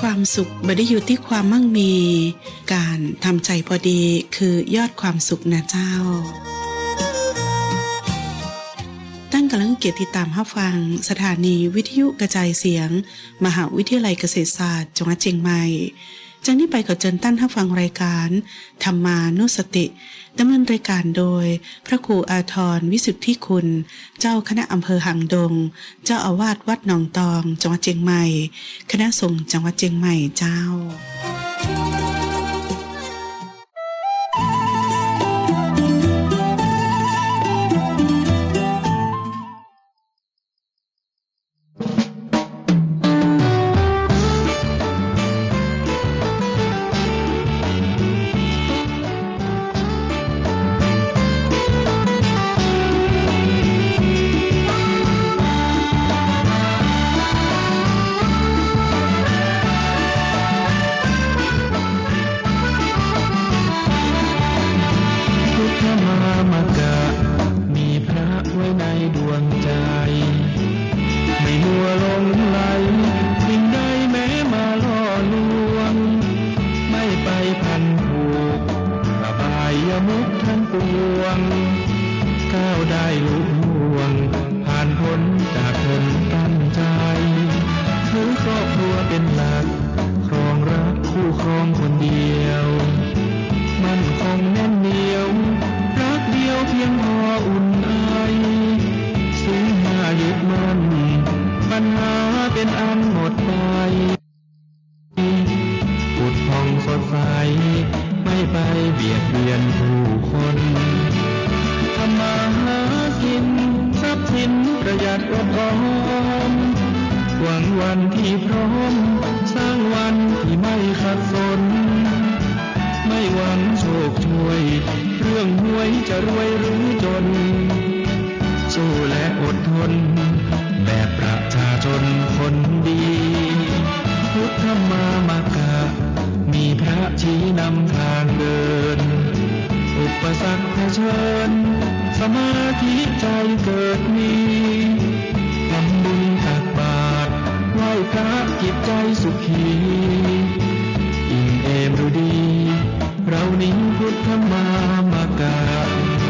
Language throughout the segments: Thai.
ความสุขไม่ได้อยู่ที่ความมั่งมี การทำใจพอดีคือยอดความสุขนะเจ้า ตั้งกำลังเกียรติตามห้าฟัง สถานีวิทยุกระจายเสียง มหาวิทยาลัยเกษตรศาสตร์จังหวัดเชียงใหม่ จากนี้ไปขอเชิญตั้นรับฟังรายการธรรมานุสติดำเนินรายการโดย พระครูอาทรวิสุทธิคุณ เจ้าคณะอำเภอหางดง เจ้าอาวาสวัดหนองตอง จังหวัดเชียงใหม่ คณะสงฆ์จังหวัดเชียงใหม่เจ้าาเนี้พุ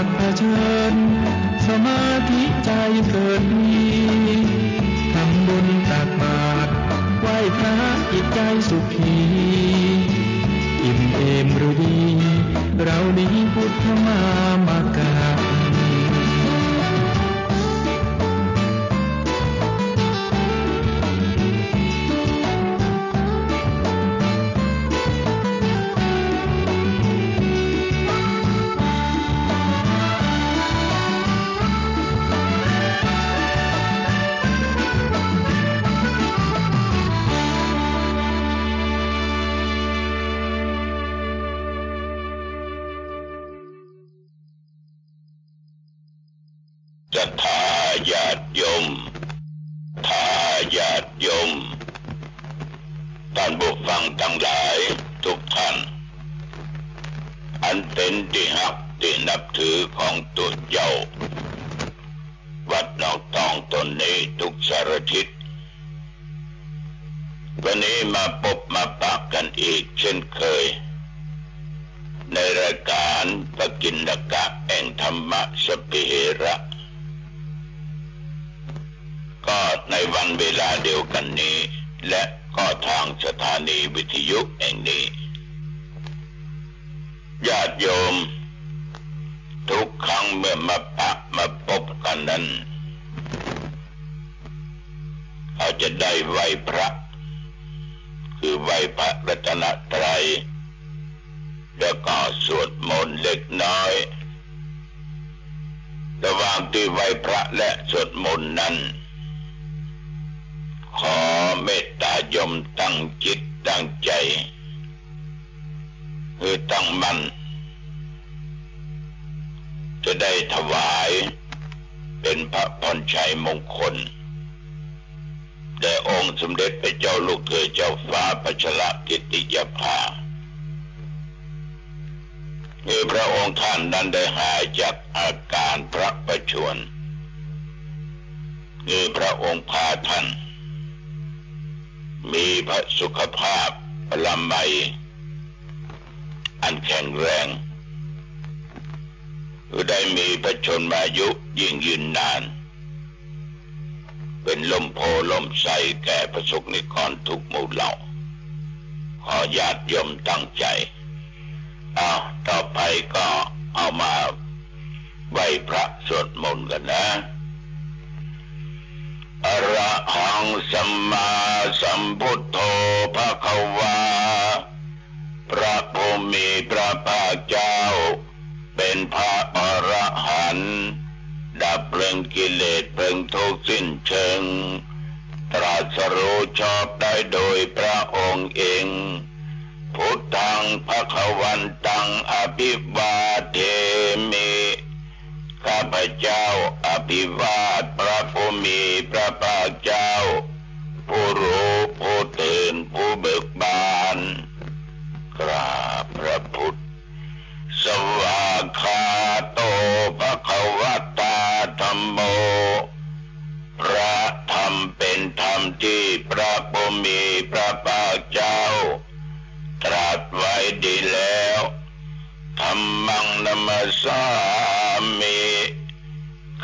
ปสรรคเผชิญ สมาธิใจเกิดมีทำบุญตักบาตรไหว้พระจิตใจสุขีอิ่มเอมรู้ดี เรานี้พุทธมามากา ท่านผู้ฟังทั้งหลายทุกท่าน อันเป็นที่หักที่นับถือของตัวเจ้า วัดหนองตองตนนี้ทุกสารทิศวันนี้มาพบมาปะกันอีกเช่นเคย ในรายการปกินกะแห่งธรรมะสปิเหระ ก็ในวันเวลาเดียวกันนี้และ ก็ทางสถานีวิทยุแห่งนี้ ญาติโยม ทุกครั้งเมื่อมาปะมาพบกันนั้นเขาจะได้ไหวพระ คือไหวพระรัตนตรัยแล้วก็สวดมนต์เล็กน้อย ระหว่างที่ไหวพระและสวดมนต์นั้น ขอเมตตายมตั้งจิตตั้งใจ คือตั้งมัน จะได้ถวายเป็นพระพรชัยมงคลแด่องค์สมเด็จพระเจ้าลูกเธอเจ้าฟ้าพัชรกิติยภาคือพระองค์ท่านนั้นได้หายจากอาการพระประชวรคือพระองค์พาท่าน มีพระสุขภาพพลามัยอันแข็งแรงคือได้มีพระชนมายุยิ่งยืนนาน เป็นลมโพลมใสแก่ประสบนิกรทุกหมู่เหล่า ขอญาติยมตั้งใจ เอาต่อไปก็เอามาไหวพระสวดมนต์กันนะ อระหังสัมมาสัมพุทโธภะคะวา พระภูมิพระภาคเจ้า เป็นพระอรหันต์ดับเพลิงกิเลสเพลิงทุกสิ้นเชิง ตรัสรู้ชอบได้โดยพระองค์เอง พุทธังภะคะวันตังอภิวาเทมิ ข้าพเจ้าอภิวาทพระผู้มีพระภาคเจ้า ผู้รู้ผู้ตื่นผู้เบิกบานกราบพระพุทธ สวากขาโตภะคะวะตาธรรมโม พระธรรมเป็นธรรมที่พระผู้มีพระภาคเจ้า ตรัสไว้ดีแล้วธรรมังนมัสสา มิ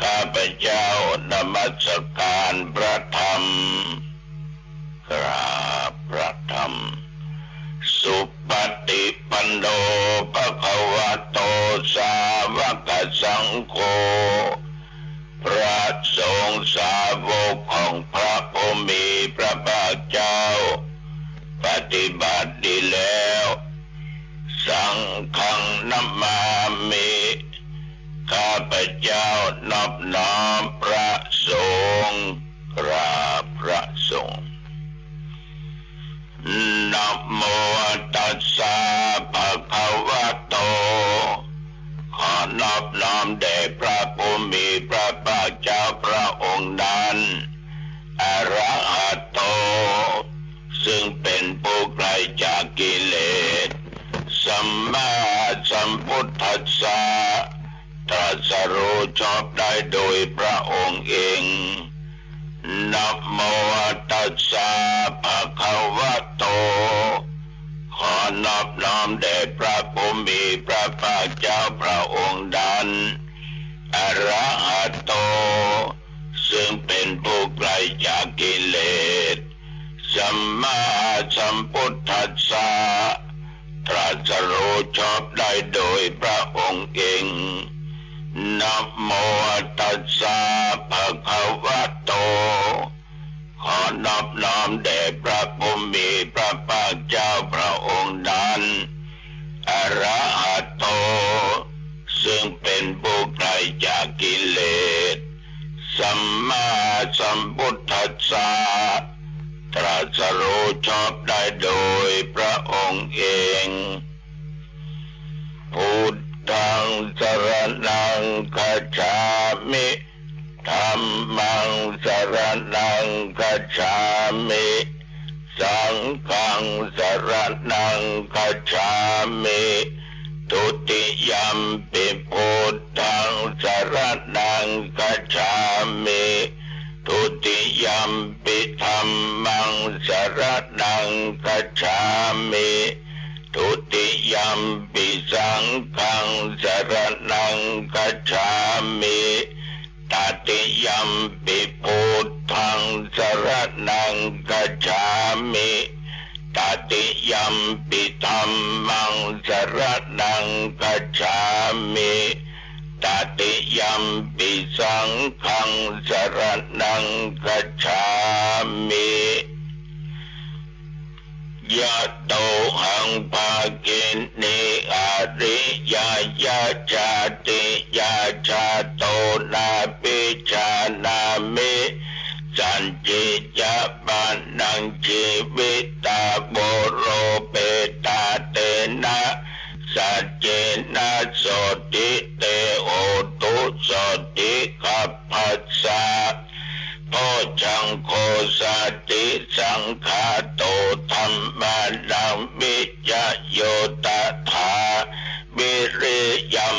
ข้าพเจ้านมัสการพระธรรมกราบพระธรรม สุปฏิปันโนภะคะวะโตสาวกสังโฆพระสงฆ์สาวกของพระผู้มีพระภาคเจ้า ปฏิบัติดีแล้ว ข้าพเจ้านอบน้อมพระสงฆ์กราบพระสงฆ์นะโมตัสสะภะคะวะโต ขอนอบน้อมแด่พระผู้มีพระภาคเจ้าพระองค์นั้น รู้ชอบได้โดยพระองค์เองนะโมตัสสะภะคะวะโต ขอนอบน้อมแด่พระผู้มีพระภาคเจ้าพระองค์นั้นอระหะโต ซึ่งเป็นผู้ไกลจากกิเลสสัมมาสัมพุทธัสสะตรัสรู้ชอบได้โดยพระองค์เอง โมตัสสะภะคะวะโต ขอนอบน้อมแด่พระผู้มีพระภาคเจ้าพระองค์นั้นอระหะโต ซึ่งเป็นผู้ไกลจากกิเลส สัมมาสัมพุทธัสสะตรัสรู้ชอบได้โดยพระองค์เอง สรณังคัจฉามิธรรมังสรณังคัจฉามิสังฆังสรณังคัจฉามิทุติยัมปิพุทธังสรณังคัจฉามิทุติยัมปิธรรมังสรณังคัจฉามิ ยัมปิสังฆังสรณังคัจฉามิตติยัมปิพุทธังสรณังคัจฉามิตติยัมปิธรรมังสรณังคัจฉามิตติยัมปิสังฆังสรณังกัจฉามิ ยะโตหังภากินิอาริยายาจาติยาชาโตนาปิชานามิสันจิยะปานังชีวิตาโบโรเปตาเตนะสัจเจนะโสติเตโอตุสติขัพพัสสะโพชังโค สติสังฆาโตธรรมานังมิจโยตถาวิริยัม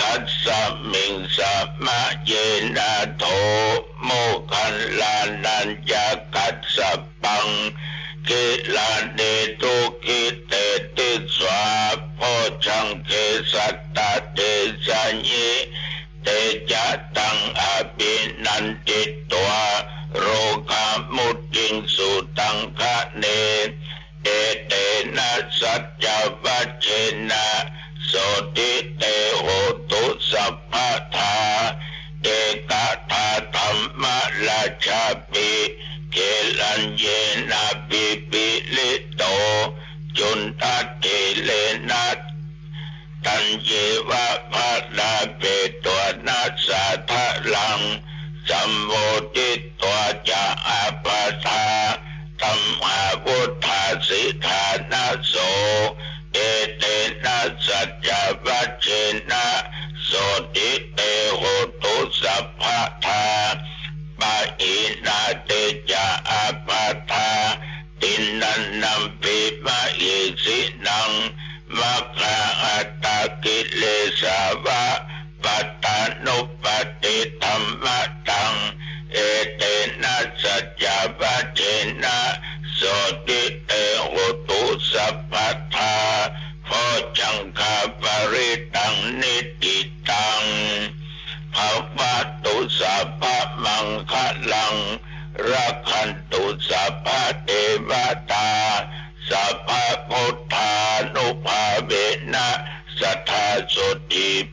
กัสสมิงสัมมะเยนะโทโมคันลานัญญากัสสปังกิลาเดตุกิเตติสวาโพชังเกสัตตาเตสัญญิเตจะตังอภิ วะภะลาเปตัวนัสสะทะลังสัมโพธิตัวจะอาปาทาธรรมาพุทธาสิทานาโสเอเตนะสัจจวัชเชนะโสติ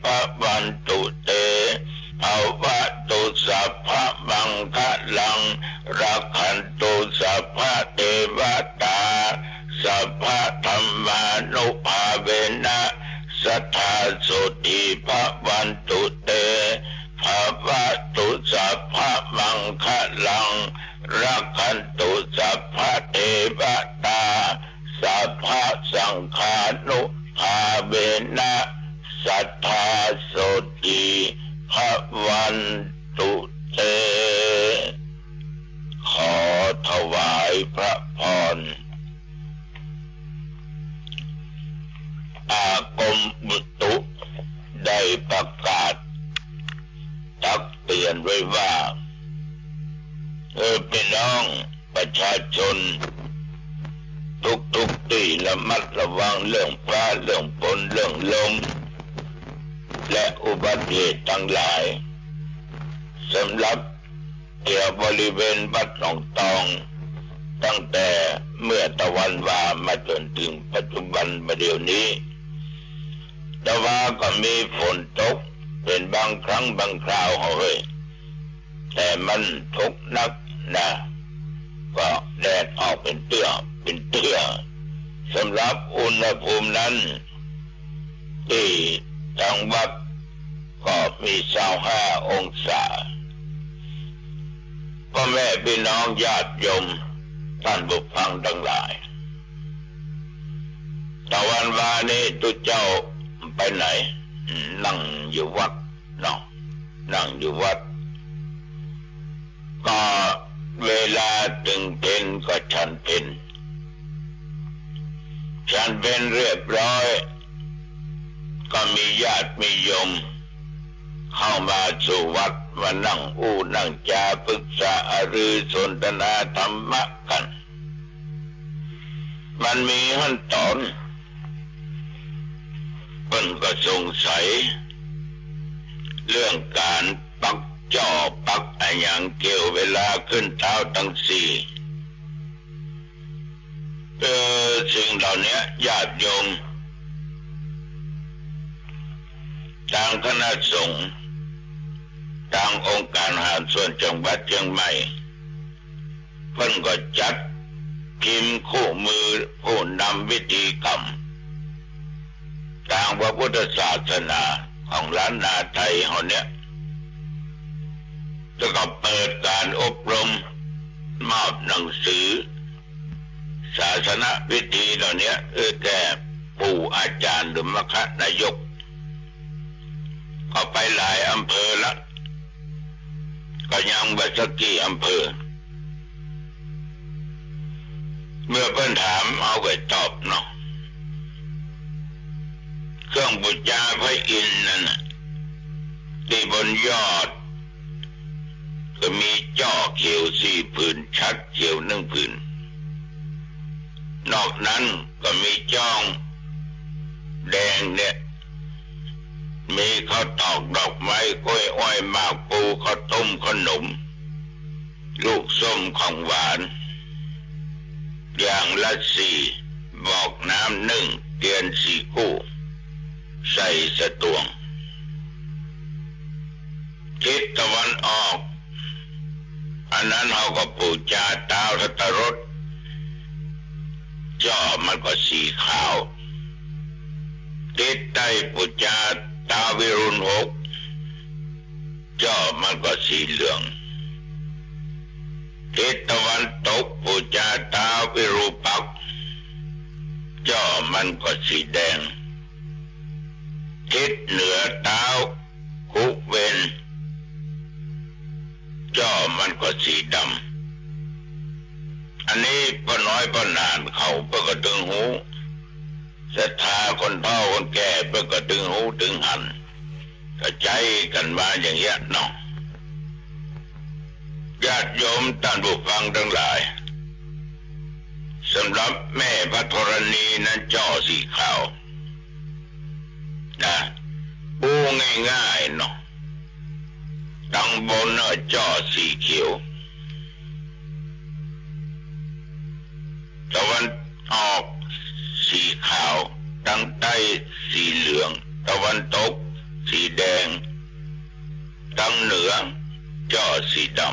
part 1 ทุกทุกๆที่ระมัดระวังเรื่องพระเรื่องฝนเรื่องลม และอุบัติเหตุทั้งหลายสำหรับเกี่ยวบริเวณวัดหนองตอง ตั้งแต่เมื่อตะวันวามาจนถึงปัจจุบันมาเดี๋ยวนี้ต่ว่าก็มีฝนตกเป็นบางครั้งบางคราวเฮ้ยแต่มันตกนักนะ ก็แดดออกเป็นเตื้อเป็นเตื้อสำหรับอุณหภูมินั้นที่ทางวัดก็มีเศร้าห้าองศาพ่อแม่พี่น้องญาติโยมท่านบุฟังทั้งหลายตะวันวานี้ตุเจ้าไปไหน นั่งอยู่วัดเนาะนั่งอยู่วัด เวลาถึงเพนก็ฉันเพนฉันเพนเรียบร้อย ก็มีญาติมียม เข้ามาสู่วัดมานั่งอู้นั่งจาปรึกษาหรือสนทนาธรรมะกัน มันมีขั้นตอนเพิ่นก็สงสัย เรื่องการปัก จ่อปักอะไรอย่างเกี่ยวเวลาขึ้นเท้าทั้งสี่เออสิ่งเหล่านี้ญาติโยมทางคณะสงฆ์ทางองค์การหารส่วนจังหวัดเชียงใหม่เพิ่นก็จัดพิมพ์คู่มือผู้นำวิธีกรรมทางพระพุทธศาสนาของล้านนาไทยเขาเนี้ย แล้วก็เปิดการอบรมมอบหนังสือ ศาสนาพิธีเหล่านี้เออแก่ปู่อาจารย์หรือมคณายก ก็ไปหลายอำเภอละก็ยังไปสักกี่อำเภอ เมื่อเพิ่นถามเอาไปตอบเนาะเครื่องบูชาพระอินทร์นั่นที่บนยอด ก็มีจ่อเขียวสี่ผืนชัดเขียวหนึ่งผืน นอกนั้นก็มีจ้อง แดงเนี่ย มีข้าวตอกดอกไม้กล้วยอ้อยมากปูข้าวต้มขนม ลูกส้มของหวาน อย่างละสี่บอกน้ำหนึ่งเตียนสี่คู่ ใส่สตวงทิศตะวันออก อันนั้นเขาก็ปูจาดาวทัตรสจอมันก็สีขาวทิศใต้ปูจาดาววิรุณหกจอมันก็สีเหลืองทิศตะวันตกปูจาดาวิรูปักษ์จอมันก็สีแดงทิศเหนือเท้าคุเวน จ่อมันก็สีดำ อันนี้ป้าน้อยป้านานเขาเพื่อกระตึงหูศรัทธาคนเฒ่าคนแก่เพื่อกระตึงหูตึงหันก็ใจกันมาอย่างเงี้ยเนาะญาติโยมท่านผู้ฟังทั้งหลายสำหรับแม่พระธรณีนั้นจ่อสีขาวนะปูง่ายๆเนาะ ตั้งบนเนอะจอสีเขียวตะวันออกสีขาวตั้งใต้สีเหลือง ตะวันตก สีแดง ตั้งเหนือจอสีดำ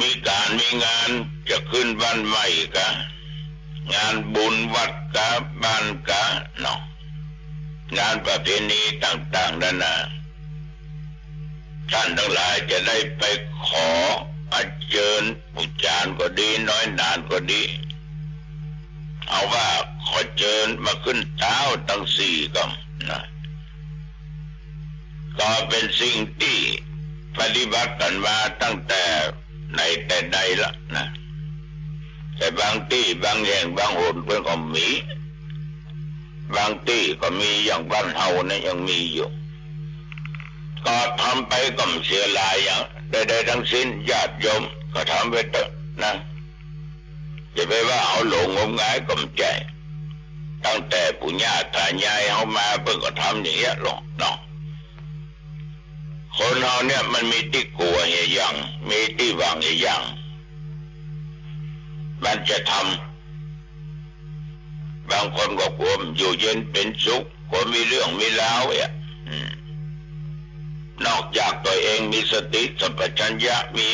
มีการมีงานจะขึ้นบ้านใหม่กะงานบุญวัดกะบ้านกะเนาะ งานประเพณีต่างๆนั่นนะท่านทั้งหลายจะได้ไปขออัญเชิญอุจารก็ดีน้อยนานก็ดี เอาว่าขอเชิญมาขึ้นเท้าตั้งสี่ก็นะก็เป็นสิ่งที่ปฏิบัติกันมาตั้งแต่ในแต่ใดละนะแต่บางที่บางแห่งบางหนเพื่อนก็มี บางที่ก็มีอย่างบ้านเฮาเนี่ยยังมีอยู่ ก็ทำไปก็มเสียหลายอย่างใดๆทั้งสิ้นญาติโยมก็ทำไปเถอะนะจะไปว่าเอาหลงงมงายก็ไม่ใจตั้งแต่ปุญญาตายายเอามาเพิ่งก็ทำอย่างเงี้ยหรอกเนาะคนเราเนี่ยมันมีที่กลัวอย่างมีที่หวังอย่างมันจะทำ บางคนก็กลัวมอยู่เย็นเป็นสุขกลัวมีเรื่องมีราวอะอืมนอกจากตัวเองมีสติสัมปชัญญะมี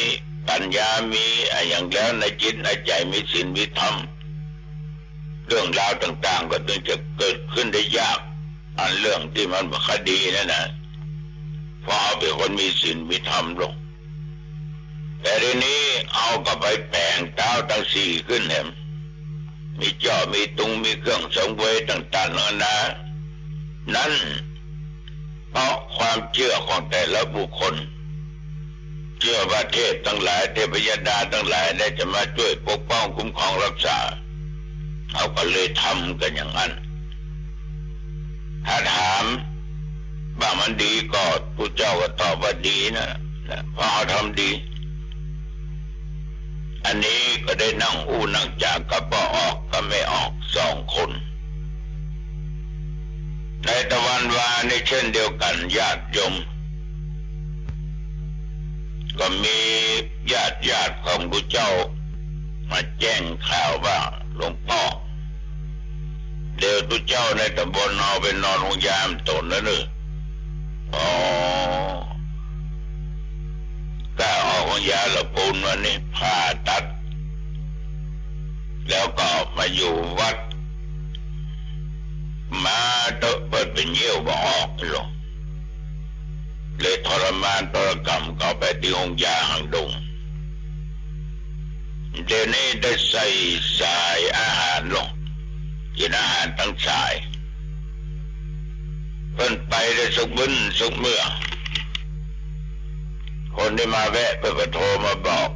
ปัญญามีอะไรอย่างแล้วในจิตในใจมีศีลมีธรรมเรื่องราวต่าง ๆ ก็ถึงจะเกิดขึ้นได้ยาก อันเรื่องที่มันคดีนั่นนะเพราะเอาเป็นคนมีศีลมีธรรมลงแต่ทีนี้เอาก็ไปแปลงเท้าทั้งสี่ขึ้นเห็น มีเจอมีตุงมีเครื่องสังเวยต่างๆนานานั้น เพราะความเชื่อของแต่ละบุคคล เชื่อประเทศทั้งหลายเทพยดาทั้งหลายได้จะมาช่วยปกป้องคุ้มครองรักษาเขาก็เลยทำกันอย่างนั้น ถ้าถามว่ามันดีก็ผู้เจ้าก็ตอบว่าดีนะนะเพราะเขาทำดี อันนี้ก็ได้นั่งอู้นั่งจากกับก็ออกก็ไม่ออกสองคน ในตะวันวาในเช่นเดียวกันญาติยม ก็มีญาติญาติของผู้เจ้า มาแจ้งข่าวว่าหลวงพ่อเดี๋ยวผู้เจ้าในตำบลเอาไปนอนโรงยามตนแล้วเนอะอ๋อ ก็ออกของยาละปูนวันนี้ผ่าตัด แล้วก็มาอยู่วัด มาเตอะเปิดเป็นเยี่ยวบออกหรอกเลยทรมานทรกรรมเข้าไปที่องยาหังดงเดี๋ยวนี้ได้ใส่สายอาหารลงกินอาหารทั้งสายเพิ่นไปได้สุกบึ้นสุกเมื่อ คนที่มาแวะเพิ่นก็โทรมาบอก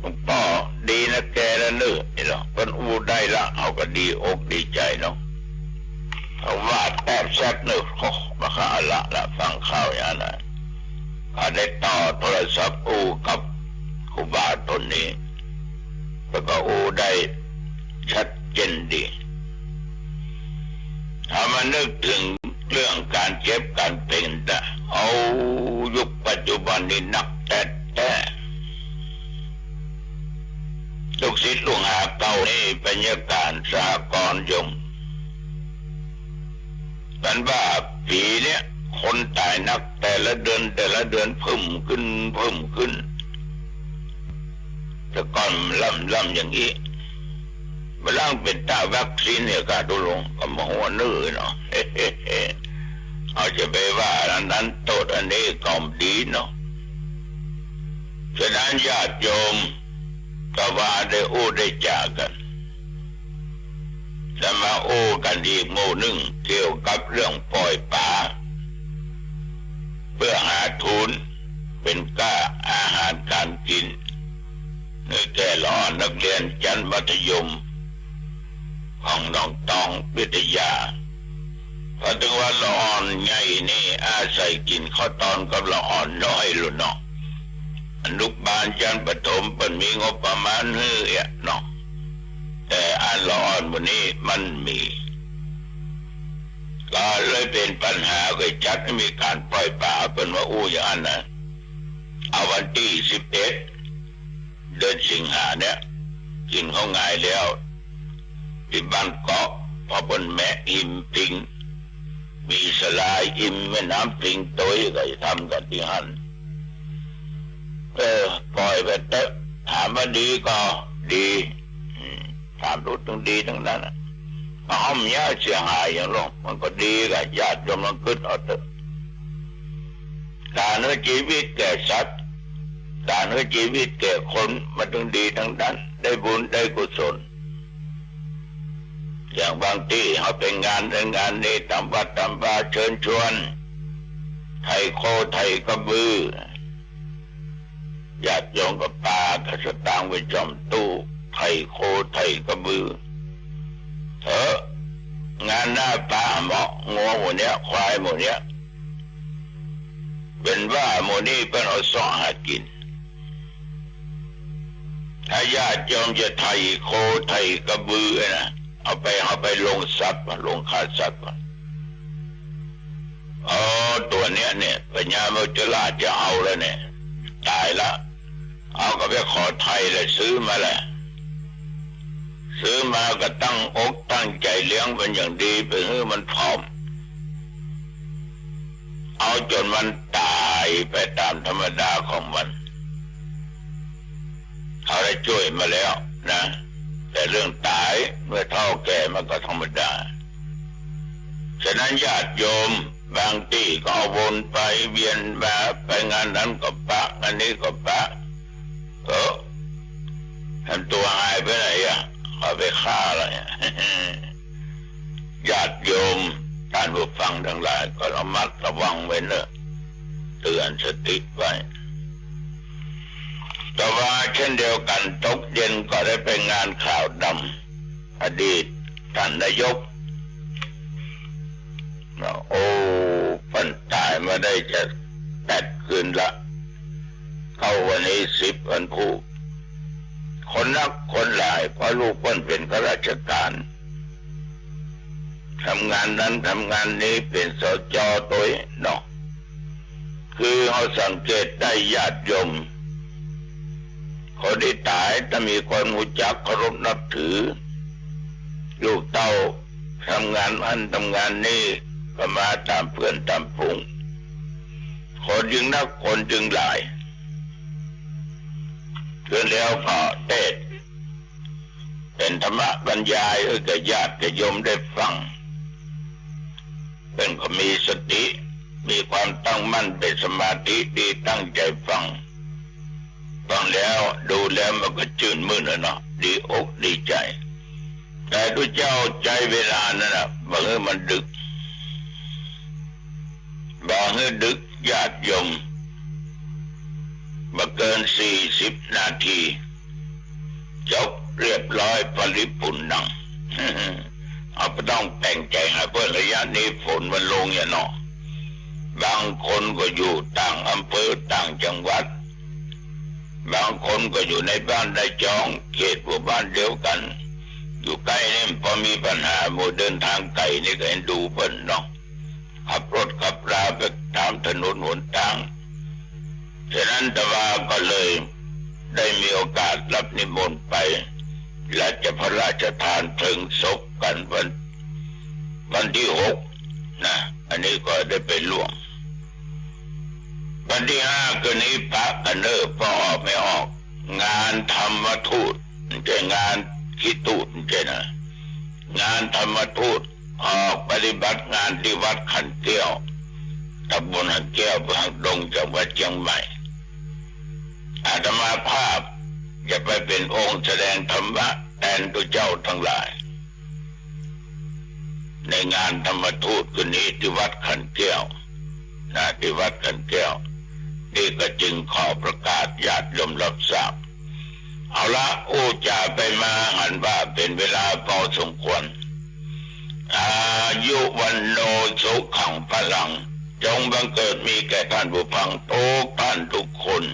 หลวงพ่อดีนะแกแล้วเนื้อนี่หรอเพิ่นอู้ได้ละเอาก็ดีอกดีใจเนาะเขาว่าแอบแซบนึกโอ้มาข้าละละฟังข่าวอย่างนั้นเขาได้ต่อโทรศัพท์อูกับครูบาตนนี้แล้วก็อูได้ชัดเจนดีถ้ามานึกถึง เรื่องการเจ็บการเป็นแต่เอายุคปัจจุบันนี้หนักแต่แต่ลูกศิษย์ลุงหาเก่านี่เป็นยการสากรยมกันว่าปีเนี้ยคนตายนักแต่ละเดือนแต่ละเดือนเพิ่มขึ้นเพิ่มขึ้น แต่ก่อนล่ำล่ำอย่างนี้ เวลาเป็นตาวัคซีนเนี่ยก็ดูลงก็มาหัวนื้อเนาะเอาจะไปว่าอันนั้นโทษอันนี้ก็ดีเนาะฉะนั้นญาติโยมก็ว่าได้อู้ได้จากกันจะมาโอ้กันอีกโมหนึ่งเกี่ยวกับเรื่องปล่อยป่าเพื่อหาทุนเป็นก้าอาหารการกินในแก่หลอนนักเรียนชั้นมัธยม ของน้องตองวิทยาเพราะถึงว่าละอ่อนใหญ่นี่อาศัยกินข้าวตอนกับละอ่อนน้อยลุเนาะอนุบาลยันประถมเป็นมีงบประมาณเฮ้ยเนาะแต่อันละอ่อนวันนี้มันมีก็เลยเป็นปัญหาก็จัดมีการปล่อยป่าเป็นว่าอู้อย่างนั้นนะเอาวันที่สิบเอ็ดเดือนสิงหาเนี่ยกินเขาง่ายแล้ว ที่บ้านเกาะพอบนแม่อิมปิง มีสลายอิมแม่น้ำปิงตัวก็จะทำกันที่หันเออปล่อยไปเถอะถามว่าดีก็ดีถามรู้ต้องดีทั้งนั้นอะอ้อมยาเสียหายอย่างลงมันก็ดีกับญาติโยมลองคิดเอาเถอะการให้ชีวิตแก่สัตว์การให้ชีวิตแก่คนมันต้องดีทั้งนั้น ได้บุญได้กุศล อย่างบางที่เขาเป็นงานในงานนี้ตามวัดตามบาเชิญชวน ไทยโคไทยกระบือญาติโยมกับปลากระสตางไว้จอมตู้ไทยโคไทยกระบือเถอะงานหน้าป่าเหมาะงัวหมูเนี้ยควายหมูเนี้ยเป็นว่าหมูนี้เป็นเอาสอหากิน ถ้าญาติโยมจะไทยโคไทยกระบือนะ เอาไปเอาไปลงทรัพย์ลงค่าทรัพย์อ๋อตัวเนี้ยเนี่ยปัญญาโมจลาจะเอาแล้วเนี่ย ตายละ เอาก็ไปขอไทยเลยซื้อมาแหละซื้อมาก็ตั้งอกตั้งใจเลี้ยงเป็นอย่างดีไปให้มันพร้อม เอาจนมันตายไปตามธรรมดาของมันเขาได้ช่วยมาแล้วนะ แต่เรื่องตายเมื่อเท่าแก่มันก็ธรรมดา ฉะนั้นญาติโยมบางที่ก็วนไปเวียนมาไปงานนั้นก็ปะอันนี้ก็ปะเออทำตัวหายไปไหนอะเอาไปฆ่าอะไรญาติโยมท่านผู้ฟังทั้งหลาย ก็ระมัดระวังไว้เนอะเตือนสติไว้ ต่ว่าเช่นเดียวกันตกเย็นก็ได้ไปงานข่าวดำอดีตท่านนายกโอ้เพิ่นตายมาได้จะแปดคืนละ เข้าวันนี้สิบวันผู้คนนักคนหลายเพราะลูกเพิ่นเป็นข้าราชการทำงานนั้นทำงานนี้เป็นสจตัวเนาะคือเขาสังเกตได้ญาติโยม คนที่ตายถ้ามีคนหูจักเคารพนับถือ ลูกเต้าทำงานอันทำงานนี้ก็มาตามเพื่อนตามพุงคนจึงนักคนจึงหลายคือแล้วก็เทศเป็นธรรมะบรรยายให้กับญาติกับโยมได้ฟัง เป็นก็มีสติ มีความตั้งมั่นเป็นสมาธิดีตั้งใจฟัง ฟังแล้วดูแล้วมันก็จื่นมื่นอะเนาะดีอกดีใจ แต่ด้วยเจ้าใจเวลานั่นนะบางทีมันดึกบางทีดึกญาติยมมาเกินสี่สิบนาทีจบเรียบร้อยผลิปุนดังเอาไปต้องแต่งใจให้เพื่อระยะนี้ฝนมันลงอย่าเนาะบางคนก็อยู่ต่างอำเภอต่างจังหวัด บางคนก็อยู่ในบ้านได้จองเขตหมู่บ้านเดียวกัน อยู่ใกล้นี่พอมีปัญหาโมเดินทางไกลนี่ก็เห็นดูเพิ่นเนาะขับรถขับราไปตามถนนหนทางฉะนั้นต่ว่าก็เลยได้มีโอกาสรับนิมนต์ไป และจะพระราชทานเพลิงศพกันวันวันที่หกนะ อันนี้ก็ได้ไปร่วม วันที่ห้าคืนนี้พระกันเนอร์พอออกไม่ออก งานธรรมทูตไม่ใช่งานคิดตูดไม่ใช่นะงานธรรมทูตออกปฏิบัติงานที่วัดขันเกี้ยวตำบลหันแก้วอำเภอหางดงจังหวัดเชียงใหม่อาตมาภาพจะไปเป็นองค์แสดงธรรมะแทนตัวเจ้าทั้งหลาย ในงานธรรมทูตคืนนี้ที่วัดขันแก้วนะที่วัดขันแก้ว นี่ก็จึงขอประกาศญาติยมรับทราบเอาละโอ้จาไปมาหันว่าเป็นเวลาพอสมควร อายุวันโนสุขังพลัง จงบังเกิดมีแก่ท่านผู้ฟังทุกท่านทุกคน